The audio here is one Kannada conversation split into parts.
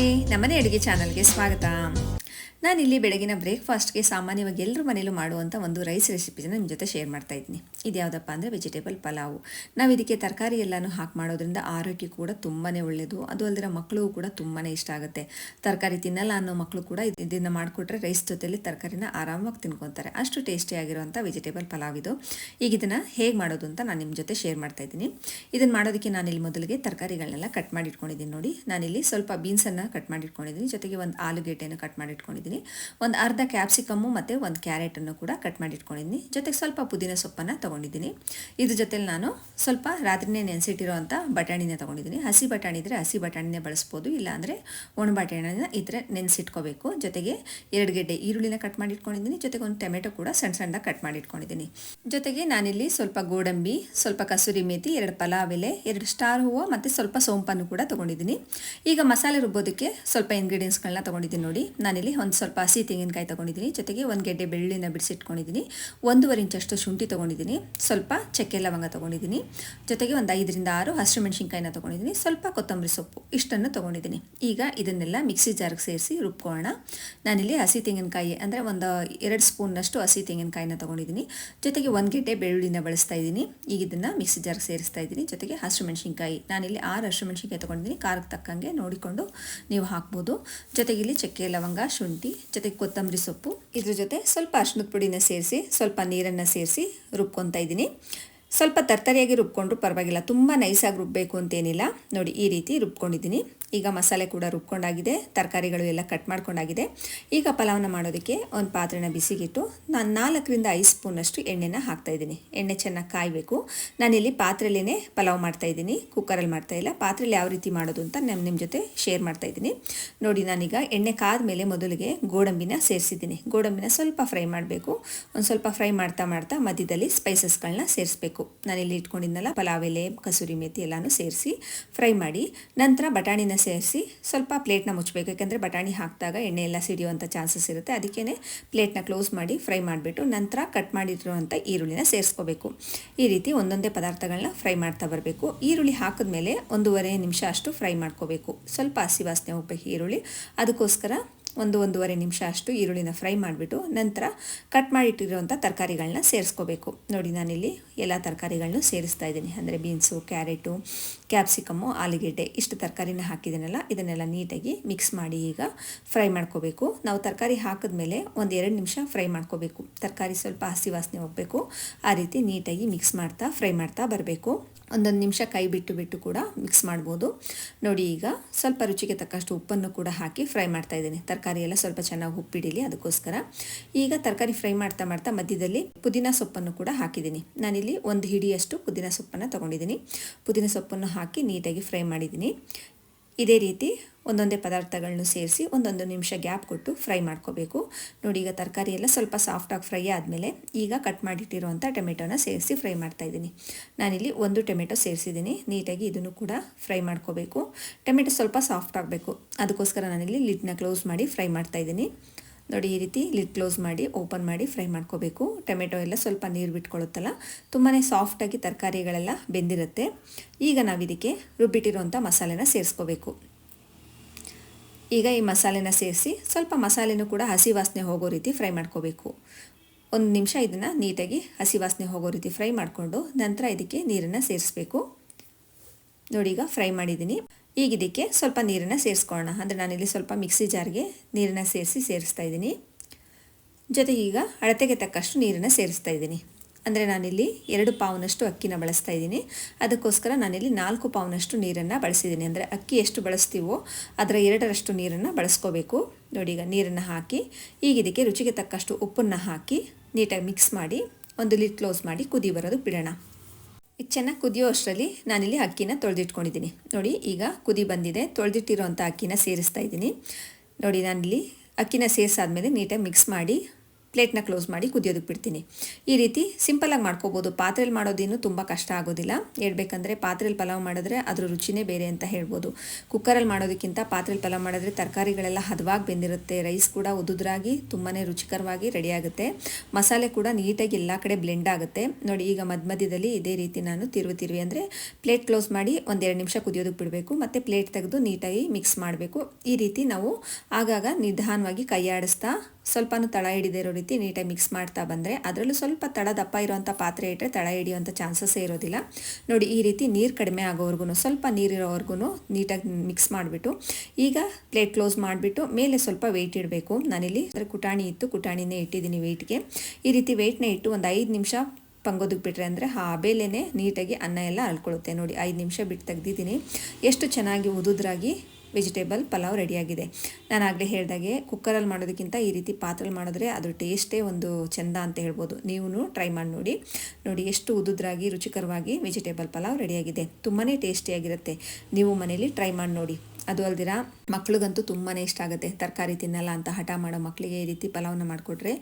ನಮ್ಮನೆ ಅಡುಗೆ ಚಾನಲ್ಗೆ ಸ್ವಾಗತ. ನಾನಿಲ್ಲಿ ಬೆಳಗಿನ ಬ್ರೇಕ್ಫಾಸ್ಟ್ಗೆ ಸಾಮಾನ್ಯವಾಗಿ ಎಲ್ಲರ ಮನೇಲೂ ಮಾಡುವಂಥ ಒಂದು ರೈಸ್ ರೆಸಿಪಿನ ನಿಮ್ಮ ಜೊತೆ ಶೇರ್ ಮಾಡ್ತಾ ಇದ್ದೀನಿ. ಇದು ಯಾವುದಪ್ಪ ಅಂದರೆ ವೆಜಿಟೇಬಲ್ ಪಲಾವು. ನಾವು ಇದಕ್ಕೆ ತರಕಾರಿ ಎಲ್ಲನೂ ಹಾಕಿ ಮಾಡೋದ್ರಿಂದ ಆರೋಗ್ಯ ಕೂಡ ತುಂಬಾ ಒಳ್ಳೆಯದು ಅದು ಅಲ್ಲದೆ ಮಕ್ಕಳು ಕೂಡ ತುಂಬಾ ಇಷ್ಟ ಆಗುತ್ತೆ. ತರಕಾರಿ ತಿನ್ನಲ್ಲ ಅನ್ನೋ ಮಕ್ಕಳು ಕೂಡ ಇದನ್ನು ಮಾಡಿಕೊಟ್ರೆ ರೈಸ್ ಜೊತೆಲಿ ತರಕಾರಿನ ಆರಾಮಾಗಿ ತಿನ್ಕೊತಾರೆ. ಅಷ್ಟು ಟೇಸ್ಟಿಯಾಗಿರುವಂಥ ವೆಜಿಟೇಬಲ್ ಪಲಾವ್ ಇದು. ಈಗ ಇದನ್ನು ಹೇಗೆ ಮಾಡೋದು ಅಂತ ನಾನು ನಿಮ್ಮ ಜೊತೆ ಶೇರ್ ಮಾಡ್ತಾ ಇದ್ದೀನಿ. ಇದನ್ನು ಮಾಡೋದಕ್ಕೆ ನಾನಿಲ್ಲಿ ಮೊದಲಿಗೆ ತರಕಾರಿಗಳನ್ನೆಲ್ಲ ಕಟ್ ಮಾಡಿಟ್ಕೊಂಡಿದ್ದೀನಿ ನೋಡಿ. ನಾನಿಲ್ಲಿ ಸ್ವಲ್ಪ ಬೀನ್ಸನ್ನು ಕಟ್ ಮಾಡಿ ಇಟ್ಕೊಂಡಿದ್ದೀನಿ ಜೊತೆಗೆ ಒಂದು ಆಲೂಗೆಡ್ಡೆಯನ್ನು ಕಟ್ ಮಾಡಿ ಇಟ್ಕೊಂಡಿದ್ದೀನಿ ಒಂದು ಅರ್ಧ ಕ್ಯಾಪ್ಸಿಕಮ್ಮು ಮತ್ತು ಒಂದು ಕ್ಯಾರೆಟನ್ನು ಕೂಡ ಕಟ್ ಮಾಡಿ ಇಟ್ಕೊಂಡಿದ್ದೀನಿ ಜೊತೆಗೆ ಸ್ವಲ್ಪ ಪುದೀನ ಸೊಪ್ಪನ್ನು ತೊಗೊಂಡಿದ್ದೀನಿ. ಇದ್ರ ಜೊತೆಲಿ ನಾನು ಸ್ವಲ್ಪ ರಾತ್ರಿನೇ ನೆನೆಸಿಟ್ಟಿರೋವಂಥ ಬಟಾಣಿನ ತೊಗೊಂಡಿದ್ದೀನಿ. ಹಸಿ ಬಟಾಣಿ ಇದ್ದರೆ ಹಸಿ ಬಟಾಣಿನೇ ಬಳಸ್ಬೋದು, ಇಲ್ಲಾಂದರೆ ಒಣ ಬಟಾಣಿನ ಇದ್ರೆ ನೆನೆಸಿಟ್ಕೋಬೇಕು. ಜೊತೆಗೆ ಎರಡು ಗೆಡ್ಡೆ ಈರುಳ್ಳಿನ ಕಟ್ ಮಾಡಿ ಇಟ್ಕೊಂಡಿದ್ದೀನಿ ಜೊತೆಗೆ ಒಂದು ಟೊಮೆಟೊ ಕೂಡ ಸಣ್ಣ ಸಣ್ಣದಾಗ ಕಟ್ ಮಾಡಿ ಇಟ್ಕೊಂಡಿದ್ದೀನಿ ಜೊತೆಗೆ ನಾನಿಲ್ಲಿ ಸ್ವಲ್ಪ ಗೋಡಂಬಿ, ಸ್ವಲ್ಪ ಕಸೂರಿ ಮೇಥಿ ಎರಡು ಪಲಾವ್ ಎಲೆ, ಎರಡು ಸ್ಟಾರ್ ಹೂವು ಮತ್ತು ಸ್ವಲ್ಪ ಸೋಂಪನ್ನು ಕೂಡ ತೊಗೊಂಡಿದ್ದೀನಿ. ಈಗ ಮಸಾಲೆ ರುಬ್ಬೋದಕ್ಕೆ ಸ್ವಲ್ಪ ಇಂಗ್ರೀಡಿಯೆಂಟ್ಸ್ಗಳನ್ನ ತೊಗೊಂಡಿದ್ದೀನಿ ನೋಡಿ. ನಾನಿಲ್ಲಿ ಒಂದು ಸ್ವಲ್ಪ ಹಸಿ ತೆಂಗಿನಕಾಯಿ ತೊಗೊಂಡಿದ್ದೀನಿ. ಜೊತೆಗೆ ಒಂದು ಗೆಡ್ಡೆ ಬೆಳ್ಳಿನ ಬಿಡಿಸಿಟ್ಕೊಂಡಿದ್ದೀನಿ. ಒಂದೂವರೆ ಇಂಚಷ್ಟು ಶುಂಠಿ ತೊಗೊಂಡಿದ್ದೀನಿ. ಸ್ವಲ್ಪ ಚಕ್ಕೆ ಲವಂಗ ತೊಗೊಂಡಿದ್ದೀನಿ. ಜೊತೆಗೆ ಒಂದು ಐದರಿಂದ ಆರು ಹಸಿರು ಮೆಣಸಿನ್ಕಾಯಿನ ತೊಗೊಂಡಿದ್ದೀನಿ. ಸ್ವಲ್ಪ ಕೊತ್ತಂಬರಿ ಸೊಪ್ಪು ಇಷ್ಟನ್ನು ತೊಗೊಂಡಿದ್ದೀನಿ. ಈಗ ಇದನ್ನೆಲ್ಲ ಮಿಕ್ಸಿ ಜಾರ್ಗೆ ಸೇರಿಸಿ ರುಬ್ಕೊಳ್ಳೋಣ. ನಾನಿಲ್ಲಿ ಹಸಿ ತೆಂಗಿನಕಾಯಿ ಅಂದರೆ ಒಂದು ಎರಡು ಸ್ಪೂನ್ನಷ್ಟು ಹಸಿ ತೆಂಗಿನಕಾಯಿನ ತೊಗೊಂಡಿದ್ದೀನಿ. ಜೊತೆಗೆ ಒಂದು ಗೆಡ್ಡೆ ಬೆಳ್ಳುಳ್ಳಿನ ಬಳಸ್ತಾ ಇದ್ದೀನಿ. ಈಗ ಇದನ್ನು ಮಿಕ್ಸಿ ಜಾರ್ಗೆ ಸೇರಿಸ್ತಾ ಇದ್ದೀನಿ. ಜೊತೆಗೆ ಹಸಿರು ಮೆಣಸಿನ್ಕಾಯಿ. ನಾನಿಲ್ಲಿ ಆರು ಹಸಿರು ಮೆಣಸಿನ್ಕಾಯಿ ತೊಗೊಂಡಿದ್ದೀನಿ. ಖಾರಕ್ಕೆ ತಕ್ಕಂಗೆ ನೋಡಿಕೊಂಡು ನೀವು ಹಾಕ್ಬೋದು. ಜೊತೆಗೆ ಇಲ್ಲಿ ಚಕ್ಕೆ, ಲವಂಗ, ಶುಂಠಿ ಜೊತೆಗೆ ಕೊತ್ತಂಬರಿ ಸೊಪ್ಪು. ಇದ್ರ ಜೊತೆ ಸ್ವಲ್ಪ ಅರ್ಶಿನದ ಪುಡಿನ ಸೇರಿಸಿ ಸ್ವಲ್ಪ ನೀರನ್ನು ಸೇರಿಸಿ ರುಬ್ಕೊತಾ ಇದ್ದೀನಿ. ಸ್ವಲ್ಪ ತರ್ತರಿಯಾಗಿ ರುಬ್ಕೊಂಡ್ರು ಪರವಾಗಿಲ್ಲ. ತುಂಬ ನೈಸಾಗಿ ರುಬ್ಬಬೇಕು ಅಂತೇನಿಲ್ಲ. ನೋಡಿ, ಈ ರೀತಿ ರುಬ್ಕೊಂಡಿದ್ದೀನಿ. ಈಗ ಮಸಾಲೆ ಕೂಡ ರುಬ್ಕೊಂಡಾಗಿದೆ. ತರಕಾರಿಗಳು ಎಲ್ಲ ಕಟ್ ಮಾಡ್ಕೊಂಡಾಗಿದೆ. ಈಗ ಪಲಾವನ್ನ ಮಾಡೋದಕ್ಕೆ ಒಂದು ಪಾತ್ರೆನ ಬಿಸಿಗಿಟ್ಟು ನಾನು ನಾಲ್ಕರಿಂದ ಐದು ಸ್ಪೂನಷ್ಟು ಎಣ್ಣೆನ ಹಾಕ್ತಾಯಿದ್ದೀನಿ ಎಣ್ಣೆ ಚೆನ್ನಾಗಿ ಕಾಯಬೇಕು. ನಾನಿಲ್ಲಿ ಪಾತ್ರೆಯಲ್ಲೇ ಪಲಾವ್ ಮಾಡ್ತಾಯಿದ್ದೀನಿ ಕುಕ್ಕರಲ್ಲಿ ಮಾಡ್ತಾಯಿಲ್ಲ ಪಾತ್ರೆಯಲ್ಲಿ ಯಾವ ರೀತಿ ಮಾಡೋದು ಅಂತ ನಾನು ನಿಮ್ಮ ಜೊತೆ ಶೇರ್ ಮಾಡ್ತಾಯಿದ್ದೀನಿ ನೋಡಿ, ನಾನೀಗ ಎಣ್ಣೆ ಕಾದ ಮೇಲೆ ಮೊದಲಿಗೆ ಗೋಡಂಬಿನ ಸೇರಿಸಿದ್ದೀನಿ. ಗೋಡಂಬಿನ ಸ್ವಲ್ಪ ಫ್ರೈ ಮಾಡಬೇಕು. ಒಂದು ಸ್ವಲ್ಪ ಫ್ರೈ ಮಾಡ್ತಾ ಮಾಡ್ತಾ ಮಧ್ಯದಲ್ಲಿ ಸ್ಪೈಸಸ್ಗಳನ್ನ ಸೇರಿಸ್ಬೇಕು. ನಾನಿಲ್ಲಿ ಇಟ್ಕೊಂಡಿದ್ನಲ್ಲ, ಪಲಾವ್ ಎಲೆ, ಕಸೂರಿ ಮೇಥಿ ಎಲ್ಲನೂ ಸೇರಿಸಿ ಫ್ರೈ ಮಾಡಿ, ನಂತರ ಬಟಾಣಿನ ಸೇರಿಸಿ ಸ್ವಲ್ಪ ಪ್ಲೇಟ್ನ ಮುಚ್ಚಬೇಕು ಯಾಕೆಂದರೆ ಬಟಾಣಿ ಹಾಕಿದಾಗ ಎಣ್ಣೆ ಎಲ್ಲ ಸಿಡಿಯುವಂಥ ಚಾನ್ಸಸ್ ಇರುತ್ತೆ. ಅದಕ್ಕೇ ಪ್ಲೇಟ್ನ ಕ್ಲೋಸ್ ಮಾಡಿ ಫ್ರೈ ಮಾಡಿಬಿಟ್ಟು ನಂತರ ಕಟ್ ಮಾಡಿರುವಂಥ ಈರುಳ್ಳಿನ ಸೇರಿಸ್ಕೋಬೇಕು. ಈ ರೀತಿ ಒಂದೊಂದೇ ಪದಾರ್ಥಗಳನ್ನ ಫ್ರೈ ಮಾಡ್ತಾ ಬರಬೇಕು. ಈರುಳ್ಳಿ ಹಾಕಿದ್ಮೇಲೆ ಒಂದೂವರೆ ನಿಮಿಷ ಅಷ್ಟು ಫ್ರೈ ಮಾಡ್ಕೋಬೇಕು. ಸ್ವಲ್ಪ ಹಸಿ ವಾಸನೆ ಹೋಗ್ಬೇಕು ಈರುಳ್ಳಿ. ಅದಕ್ಕೋಸ್ಕರ ಒಂದು ಒಂದೂವರೆ ನಿಮಿಷ ಅಷ್ಟು ಈರುಳ್ಳಿನ ಫ್ರೈ ಮಾಡಿಬಿಟ್ಟು ನಂತರ ಕಟ್ ಮಾಡಿಟ್ಟಿರುವಂಥ ತರಕಾರಿಗಳನ್ನ ಸೇರಿಸ್ಕೋಬೇಕು. ನೋಡಿ, ನಾನಿಲ್ಲಿ ಎಲ್ಲ ತರಕಾರಿಗಳನ್ನೂ ಸೇರಿಸ್ತಾ ಇದ್ದೀನಿ. ಅಂದರೆ ಬೀನ್ಸು, ಕ್ಯಾರೆಟು, ಕ್ಯಾಪ್ಸಿಕಮ್ಮು, ಆಲೂಗೆಡ್ಡೆ, ಇಷ್ಟು ತರಕಾರಿನ ಹಾಕಿದ್ದೀನಲ್ಲ, ಇದನ್ನೆಲ್ಲ ನೀಟಾಗಿ ಮಿಕ್ಸ್ ಮಾಡಿ ಈಗ ಫ್ರೈ ಮಾಡ್ಕೋಬೇಕು. ನಾವು ತರಕಾರಿ ಹಾಕಿದ್ಮೇಲೆ ಒಂದು ಎರಡು ನಿಮಿಷ ಫ್ರೈ ಮಾಡ್ಕೋಬೇಕು. ತರಕಾರಿ ಸ್ವಲ್ಪ ಹಸಿ ವಾಸನೆ ಹೋಗಬೇಕು. ಆ ರೀತಿ ನೀಟಾಗಿ ಮಿಕ್ಸ್ ಮಾಡ್ತಾ, ಫ್ರೈ ಮಾಡ್ತಾ ಬರಬೇಕು. ಒಂದೊಂದು ನಿಮಿಷ ಕೈ ಬಿಟ್ಟು ಬಿಟ್ಟು ಕೂಡ ಮಿಕ್ಸ್ ಮಾಡ್ಬೋದು. ನೋಡಿ ಈಗ ಸ್ವಲ್ಪ ರುಚಿಗೆ ತಕ್ಕಷ್ಟು ಉಪ್ಪನ್ನು ಕೂಡ ಹಾಕಿ ಫ್ರೈ ಮಾಡ್ತಾ ಇದ್ದೀನಿ. ತರಕಾರಿ ಎಲ್ಲ ಸ್ವಲ್ಪ ಚೆನ್ನಾಗಿ ಉಪ್ಪಿಡಿಲಿ, ಅದಕ್ಕೋಸ್ಕರ. ಈಗ ತರಕಾರಿ ಫ್ರೈ ಮಾಡ್ತಾ ಮಾಡ್ತಾ ಮಧ್ಯದಲ್ಲಿ ಪುದೀನ ಸೊಪ್ಪನ್ನು ಕೂಡ ಹಾಕಿದ್ದೀನಿ. ನಾನಿಲ್ಲಿ ಒಂದು ಹಿಡಿಯಷ್ಟು ಪುದೀನ ಸೊಪ್ಪನ್ನು ತೊಗೊಂಡಿದ್ದೀನಿ. ಪುದೀನ ಸೊಪ್ಪನ್ನು ಹಾಕಿ ನೀಟಾಗಿ ಫ್ರೈ ಮಾಡಿದ್ದೀನಿ. ಇದೇ ರೀತಿ ಒಂದೊಂದೇ ಪದಾರ್ಥಗಳನ್ನೂ ಸೇರಿಸಿ ಒಂದೊಂದು ನಿಮಿಷ ಗ್ಯಾಪ್ ಕೊಟ್ಟು ಫ್ರೈ ಮಾಡ್ಕೋಬೇಕು. ನೋಡಿ, ಈಗ ತರಕಾರಿ ಎಲ್ಲ ಸ್ವಲ್ಪ ಸಾಫ್ಟಾಗಿ ಫ್ರೈ ಆದಮೇಲೆ ಈಗ ಕಟ್ ಮಾಡಿಟ್ಟಿರುವಂಥ ಟೊಮೆಟೊನ ಸೇರಿಸಿ ಫ್ರೈ ಮಾಡ್ತಾಯಿದ್ದೀನಿ ನಾನಿಲ್ಲಿ ಒಂದು ಟೊಮೆಟೊ ಸೇರಿಸಿದ್ದೀನಿ. ನೀಟಾಗಿ ಇದನ್ನು ಕೂಡ ಫ್ರೈ ಮಾಡ್ಕೋಬೇಕು. ಟೊಮೆಟೊ ಸ್ವಲ್ಪ ಸಾಫ್ಟ್ ಆಗಬೇಕು. ಅದಕ್ಕೋಸ್ಕರ ನಾನಿಲ್ಲಿ ಲಿಡ್ನ ಕ್ಲೋಸ್ ಮಾಡಿ ಫ್ರೈ ಮಾಡ್ತಾಯಿದ್ದೀನಿ ನೋಡಿ, ಈ ರೀತಿ ಲಿಡ್ ಕ್ಲೋಸ್ ಮಾಡಿ ಓಪನ್ ಮಾಡಿ ಫ್ರೈ ಮಾಡ್ಕೋಬೇಕು. ಟೊಮೆಟೊ ಎಲ್ಲ ಸ್ವಲ್ಪ ನೀರು ಬಿಟ್ಕೊಳ್ಳುತ್ತಲ್ಲ? ತುಂಬಾ ಸಾಫ್ಟಾಗಿ ತರಕಾರಿಗಳೆಲ್ಲ ಬೆಂದಿರುತ್ತೆ. ಈಗ ನಾವು ಇದಕ್ಕೆ ರುಬ್ಬಿಟ್ಟಿರುವಂಥ ಮಸಾಲೆನ ಸೇರಿಸ್ಕೋಬೇಕು. ಈಗ ಈ ಮಸಾಲೆನ ಸೇರಿಸಿ ಸ್ವಲ್ಪ ಮಸಾಲೆನೂ ಕೂಡ ಹಸಿ ವಾಸನೆ ಹೋಗೋ ರೀತಿ ಫ್ರೈ ಮಾಡ್ಕೋಬೇಕು. ಒಂದು ನಿಮಿಷ ಇದನ್ನು ನೀಟಾಗಿ ಹಸಿ ವಾಸನೆ ಹೋಗೋ ರೀತಿ ಫ್ರೈ ಮಾಡಿಕೊಂಡು ನಂತರ ಇದಕ್ಕೆ ನೀರನ್ನು ಸೇರಿಸ್ಬೇಕು. ನೋಡಿ, ಈಗ ಫ್ರೈ ಮಾಡಿದ್ದೀನಿ. ಈಗ ಇದಕ್ಕೆ ಸ್ವಲ್ಪ ನೀರನ್ನು ಸೇರಿಸ್ಕೊಳ್ಳೋಣ. ಅಂದರೆ ನಾನಿಲ್ಲಿ ಸ್ವಲ್ಪ ಮಿಕ್ಸಿ ಜಾರ್ಗೆ ನೀರನ್ನು ಸೇರಿಸಿ ಸೇರಿಸ್ತಾ ಇದ್ದೀನಿ. ಜೊತೆಗೆ ಈಗ ಅಳತೆಗೆ ತಕ್ಕಷ್ಟು ನೀರನ್ನು ಸೇರಿಸ್ತಾ ಇದ್ದೀನಿ. ಅಂದರೆ ನಾನಿಲ್ಲಿ ಎರಡು ಪಾವ್ನಷ್ಟು ಅಕ್ಕಿನ ಬಳಸ್ತಾ ಇದ್ದೀನಿ. ಅದಕ್ಕೋಸ್ಕರ ನಾನಿಲ್ಲಿ ನಾಲ್ಕು ಪಾವ್ನಷ್ಟು ನೀರನ್ನು ಬಳಸಿದ್ದೀನಿ. ಅಂದರೆ ಅಕ್ಕಿ ಎಷ್ಟು ಬಳಸ್ತೀವೋ ಅದರ ಎರಡರಷ್ಟು ನೀರನ್ನು ಬಳಸ್ಕೋಬೇಕು. ನೋಡಿ, ಈಗ ನೀರನ್ನು ಹಾಕಿ, ಈಗ ಇದಕ್ಕೆ ರುಚಿಗೆ ತಕ್ಕಷ್ಟು ಉಪ್ಪನ್ನು ಹಾಕಿ ನೀಟಾಗಿ ಮಿಕ್ಸ್ ಮಾಡಿ, ಒಂದು ಲಿಟ್ ಕ್ಲೋಸ್ ಮಾಡಿ ಕುದಿ ಬರೋದು ಬಿಡೋಣ. ಚೆನ್ನಾಗಿ ಕುದಿಯೋ ಅಷ್ಟರಲ್ಲಿ ನಾನಿಲ್ಲಿ ಅಕ್ಕಿನ ತೊಳೆದಿಟ್ಕೊಂಡಿದ್ದೀನಿ. ನೋಡಿ, ಈಗ ಕುದಿ ಬಂದಿದೆ. ತೊಳೆದಿಟ್ಟಿರೋಂಥ ಅಕ್ಕಿನ ಸೇರಿಸ್ತಾ ಇದ್ದೀನಿ. ನೋಡಿ, ನಾನಿಲ್ಲಿ ಅಕ್ಕಿನ ಸೇರಿಸಾದ್ಮೇಲೆ ನೀಟಾಗಿ ಮಿಕ್ಸ್ ಮಾಡಿ ಪ್ಲೇಟ್ನ ಕ್ಲೋಸ್ ಮಾಡಿ ಕುದಿಯೋದಕ್ಕೆ ಬಿಡ್ತೀನಿ. ಈ ರೀತಿ ಸಿಂಪಲಾಗಿ ಮಾಡ್ಕೋಬೋದು. ಪಾತ್ರೆಯಲ್ಲಿ ಮಾಡೋದೇನು ತುಂಬ ಕಷ್ಟ ಆಗೋದಿಲ್ಲ. ಹೇಳ್ಬೇಕಂದ್ರೆ ಪಾತ್ರೆಯಲ್ಲಿ ಪಲಾವ್ ಮಾಡಿದ್ರೆ ಅದ್ರ ರುಚಿನೇ ಬೇರೆ ಅಂತ ಹೇಳ್ಬೋದು. ಕುಕ್ಕರಲ್ಲಿ ಮಾಡೋದಕ್ಕಿಂತ ಪಾತ್ರೆಯಲ್ಲಿ ಪಲಾವ್ ಮಾಡಿದ್ರೆ ತರಕಾರಿಗಳೆಲ್ಲ ಹದವಾಗಿ ಬೆಂದಿರುತ್ತೆ. ರೈಸ್ ಕೂಡ ಉದುದ್ರಾಗಿ ತುಂಬಾ ರುಚಿಕರವಾಗಿ ರೆಡಿಯಾಗುತ್ತೆ ಮಸಾಲೆ ಕೂಡ ನೀಟಾಗಿ ಎಲ್ಲ ಕಡೆ ಬ್ಲೆಂಡ್ ಆಗುತ್ತೆ. ನೋಡಿ, ಈಗ ಮಧ್ಯ ಮಧ್ಯದಲ್ಲಿ ಇದೇ ರೀತಿ ನಾನು ತಿರುವಿ ತಿರುವಿ ಅಂದರೆ ಪ್ಲೇಟ್ ಕ್ಲೋಸ್ ಮಾಡಿ ಒಂದೆರಡು ನಿಮಿಷ ಕುದಿಯೋದಕ್ಕೆ ಬಿಡಬೇಕು. ಮತ್ತು ಪ್ಲೇಟ್ ತೆಗೆದು ನೀಟಾಗಿ ಮಿಕ್ಸ್ ಮಾಡಬೇಕು. ಈ ರೀತಿ ನಾವು ಆಗಾಗ ನಿಧಾನವಾಗಿ ಕೈಯಾಡಿಸ್ತಾ ಸ್ವಲ್ಪನೂ ತಳ ಹಿಡಿದಿರೋ ರೀತಿ ನೀಟಾಗಿ ಮಿಕ್ಸ್ ಮಾಡ್ತಾ ಬಂದರೆ ಅದರಲ್ಲೂ ಸ್ವಲ್ಪ ತಳ ದಪ್ಪ ಇರುವಂಥ ಪಾತ್ರೆ ಇಟ್ಟರೆ ತಳ ಹಿಡಿಯುವಂಥ ಚಾನ್ಸಸ್ಸೇ ಇರೋದಿಲ್ಲ. ನೋಡಿ, ಈ ರೀತಿ ನೀರು ಕಡಿಮೆ ಆಗೋವರೆಗೂ ಸ್ವಲ್ಪ ನೀರಿರೋವರೆಗೂ ನೀಟಾಗಿ ಮಿಕ್ಸ್ ಮಾಡಿಬಿಟ್ಟು, ಈಗ ಪ್ಲೇಟ್ ಕ್ಲೋಸ್ ಮಾಡಿಬಿಟ್ಟು ಮೇಲೆ ಸ್ವಲ್ಪ ವೆಯ್ಟ್ ಇಡಬೇಕು. ನಾನಿಲ್ಲಿ ಕುಟಾಣಿ ಇತ್ತು, ಕುಟಾಣಿನೇ ಇಟ್ಟಿದ್ದೀನಿ ವೆಯ್ಟ್ಗೆ. ಈ ರೀತಿ ವೆಯ್ಟ್ನ ಇಟ್ಟು ಒಂದು ಐದು ನಿಮಿಷ ಪಂಗೋದಕ್ಕೆ ಬಿಟ್ರೆ ಅಂದರೆ ಆ ಬೇಲೆನೇ ನೀಟಾಗಿ ಅನ್ನ ಎಲ್ಲ ಅಳ್ಕೊಳ್ಳುತ್ತೆ. ನೋಡಿ, ಐದು ನಿಮಿಷ ಬಿಟ್ಟು ತೆಗ್ದಿದ್ದೀನಿ. ಎಷ್ಟು ಚೆನ್ನಾಗಿ ಉದುದ್ರಾಗಿ ವೆಜಿಟೇಬಲ್ ಪಲಾವ್ ರೆಡಿಯಾಗಿದೆ. ನಾನು ಆಗಲೇ ಹೇಳಿದಾಗೆ ಕುಕ್ಕರಲ್ಲಿ ಮಾಡೋದಕ್ಕಿಂತ ಈ ರೀತಿ ಪಾತ್ರೆಲಿ ಮಾಡಿದ್ರೆ ಅದ್ರ ಟೇಸ್ಟೇ ಒಂದು ಚೆಂದ ಅಂತ ಹೇಳ್ಬೋದು. ನೀವು ಟ್ರೈ ಮಾಡಿ ನೋಡಿ. ನೋಡಿ ಎಷ್ಟು ಉದುದ್ರಾಗಿ, ರುಚಿಕರವಾಗಿ ವೆಜಿಟೇಬಲ್ ಪಲಾವ್ ರೆಡಿಯಾಗಿದೆ. ತುಂಬಾ ಟೇಸ್ಟಿಯಾಗಿರುತ್ತೆ ನೀವು ಮನೇಲಿ ಟ್ರೈ ಮಾಡಿ ನೋಡಿ. ಅದು ಅಲ್ದಿರ, ಮಕ್ಳಿಗಂತೂ ತುಂಬಾ ಇಷ್ಟ ಆಗುತ್ತೆ. ತರಕಾರಿ ತಿನ್ನಲ್ಲ ಅಂತ ಹಠ ಮಾಡೋ ಮಕ್ಕಳಿಗೆ ಈ ರೀತಿ ಪಲಾವ್ನ ಮಾಡಿಕೊಟ್ರೆ,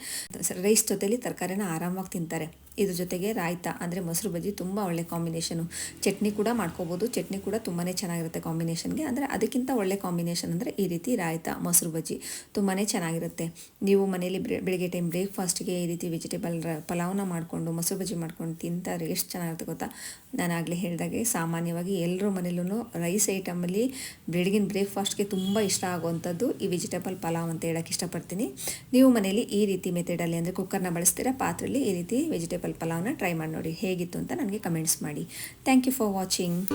ರೈಸ್ ಜೊತೆಲಿ ತರಕಾರಿನ ಆರಾಮಾಗಿ ತಿಂತಾರೆ. ಇದ್ರ ಜೊತೆಗೆ ರಾಯ್ತ ಅಂದರೆ ಮೊಸರು ಬಜ್ಜಿ ತುಂಬ ಒಳ್ಳೆ ಕಾಂಬಿನೇಷನು ಚಟ್ನಿ ಕೂಡ ಮಾಡ್ಕೋಬೋದು. ಚಟ್ನಿ ಕೂಡ ತುಂಬಾ ಚೆನ್ನಾಗಿರುತ್ತೆ ಕಾಂಬಿನೇಷನ್ಗೆ ಅಂದರೆ ಅದಕ್ಕಿಂತ ಒಳ್ಳೆ ಕಾಂಬಿನೇಷನ್ ಅಂದರೆ ಈ ರೀತಿ ರಾಯ್ತ ಮೊಸರು ಬಜ್ಜಿ ತುಂಬಾ ಚೆನ್ನಾಗಿರುತ್ತೆ. ನೀವು ಮನೇಲಿ ಬೆಳಿಗ್ಗೆ ಟೈಮ್ ಬ್ರೇಕ್ಫಾಸ್ಟ್ಗೆ ಈ ರೀತಿ ವೆಜಿಟೇಬಲ್ ಪಲಾವ್ನ ಮಾಡಿಕೊಂಡು ಮೊಸರು ಬಜ್ಜಿ ಮಾಡ್ಕೊಂಡು ತಿಂತಾರೆ ಎಷ್ಟು ಚೆನ್ನಾಗಿರುತ್ತೆ ಗೊತ್ತಾ? ನಾನು ಹೇಳಿದಾಗೆ ಸಾಮಾನ್ಯವಾಗಿ ಎಲ್ಲರೂ ಮನೇಲೂ ರೈಸ್ ಐಟಮಲ್ಲಿ ಬೆಳಗಿನ ಬ್ರೇಕ್ಫಾಸ್ಟ್ಗೆ ತುಂಬ ಇಷ್ಟ ಆಗುವಂಥದ್ದು ಈ ವೆಜಿಟೇಬಲ್ ಪಲಾವ್ ಅಂತ ಹೇಳೋಕ್ಕೆ ಇಷ್ಟಪಡ್ತೀನಿ. ನೀವು ಮನೇಲಿ ಈ ರೀತಿ ಮೆಥಡಲ್ಲಿ ಅಂದರೆ ಕುಕ್ಕರ್ನ ಬಳಸ್ತೀರಾ? ಪಾತ್ರೆಯಲ್ಲಿ ಈ ರೀತಿ ವೆಜಿಟೇಬಲ್ ಪಲಾವ್ನ ಟ್ರೈ ಮಾಡಿ ನೋಡಿ ಹೇಗಿತ್ತು ಅಂತ ನನಗೆ ಕಮೆಂಟ್ಸ್ ಮಾಡಿ. Thank you for watching